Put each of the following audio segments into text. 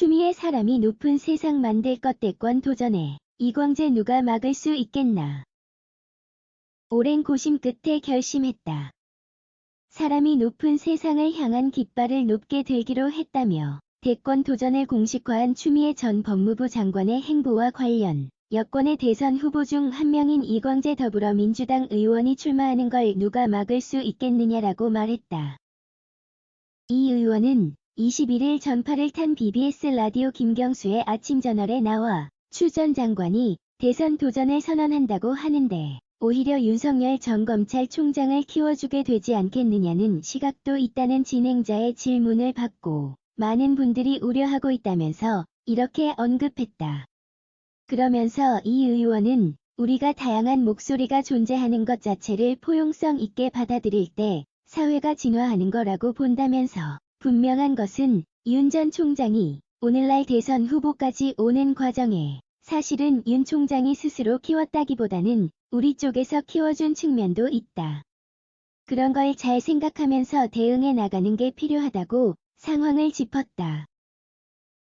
추미애 사람이 높은 세상 만들 것 대권 도전에 이광재 누가 막을 수 있겠나. 오랜 고심 끝에 결심했다. 사람이 높은 세상을 향한 깃발을 높게 들기로 했다며 대권 도전을 공식화한 추미애 전 법무부 장관의 행보와 관련 여권의 대선 후보 중 한 명인 이광재 더불어민주당 의원이 출마하는 걸 누가 막을 수 있겠느냐라고 말했다. 이 의원은 21일 전파를 탄 BBS 라디오 김경수의 아침 저널에 나와 추 전 장관이 대선 도전을 선언한다고 하는데 오히려 윤석열 전 검찰총장을 키워주게 되지 않겠느냐는 시각도 있다는 진행자의 질문을 받고 많은 분들이 우려하고 있다면서 이렇게 언급했다. 그러면서 이 의원은 우리가 다양한 목소리가 존재하는 것 자체를 포용성 있게 받아들일 때 사회가 진화하는 거라고 본다면서 분명한 것은 윤 전 총장이 오늘날 대선 후보까지 오는 과정에 사실은 윤 총장이 스스로 키웠다기보다는 우리 쪽에서 키워준 측면도 있다. 그런 걸 잘 생각하면서 대응해 나가는 게 필요하다고 상황을 짚었다.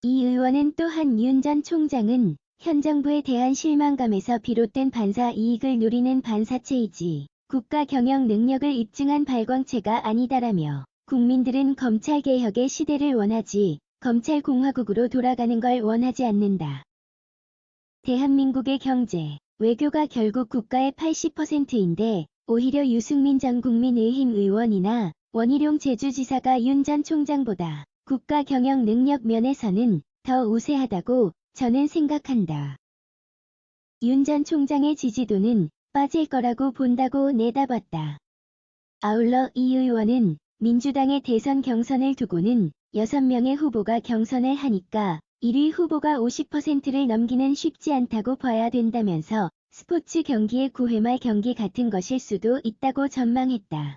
이 의원은 또한 윤 전 총장은 현 정부에 대한 실망감에서 비롯된 반사 이익을 누리는 반사체이지 국가 경영 능력을 입증한 발광체가 아니다라며 국민들은 검찰개혁의 시대를 원하지 검찰공화국으로 돌아가는 걸 원하지 않는다. 대한민국의 경제, 외교가 결국 국가의 80%인데 오히려 유승민 전 국민의힘 의원이나 원희룡 제주지사가 윤 전 총장보다 국가 경영 능력 면에서는 더 우세하다고 저는 생각한다. 윤 전 총장의 지지도는 빠질 거라고 본다고 내다봤다. 아울러 이 의원은 민주당의 대선 경선을 두고는 6명의 후보가 경선을 하니까 1위 후보가 50%를 넘기는 쉽지 않다고 봐야 된다면서 스포츠 경기의 9회 말 경기 같은 것일 수도 있다고 전망했다.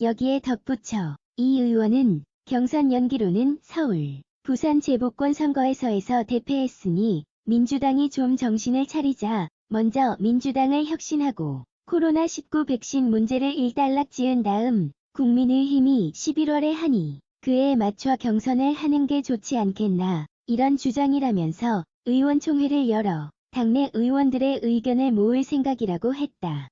여기에 덧붙여 이 의원은 경선 연기로는 서울, 부산 재보권 선거에서에서 대패했으니 민주당이 좀 정신을 차리자 먼저 민주당을 혁신하고 코로나19 백신 문제를 일단락 지은 다음 국민의힘이 11월에 하니 그에 맞춰 경선을 하는 게 좋지 않겠나 이런 주장이라면서 의원총회를 열어 당내 의원들의 의견을 모을 생각이라고 했다.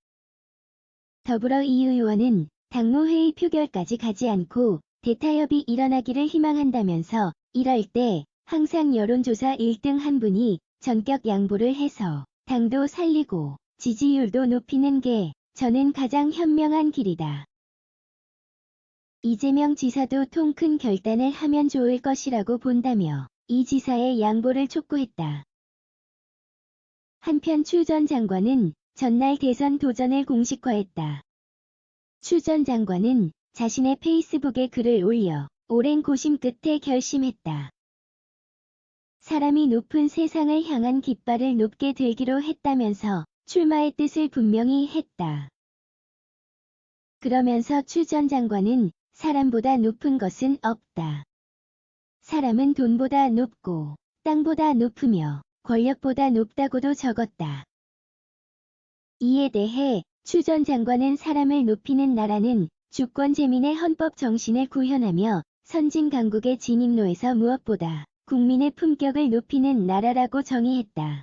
더불어 이 의원은 당무회의 표결까지 가지 않고 대타협이 일어나기를 희망한다면서 이럴 때 항상 여론조사 1등 한 분이 전격 양보를 해서 당도 살리고 지지율도 높이는 게 저는 가장 현명한 길이다. 이재명 지사도 통 큰 결단을 하면 좋을 것이라고 본다며 이 지사의 양보를 촉구했다. 한편 추 전 장관은 전날 대선 도전을 공식화했다. 추 전 장관은 자신의 페이스북에 글을 올려 오랜 고심 끝에 결심했다. 사람이 높은 세상을 향한 깃발을 높게 들기로 했다면서 출마의 뜻을 분명히 했다. 그러면서 추 전 장관은 사람보다 높은 것은 없다. 사람은 돈보다 높고 땅보다 높으며 권력보다 높다고도 적었다. 이에 대해 추 전 장관은 사람을 높이는 나라는 주권 재민의 헌법 정신을 구현하며 선진 강국의 진입로에서 무엇보다 국민의 품격을 높이는 나라라고 정의했다.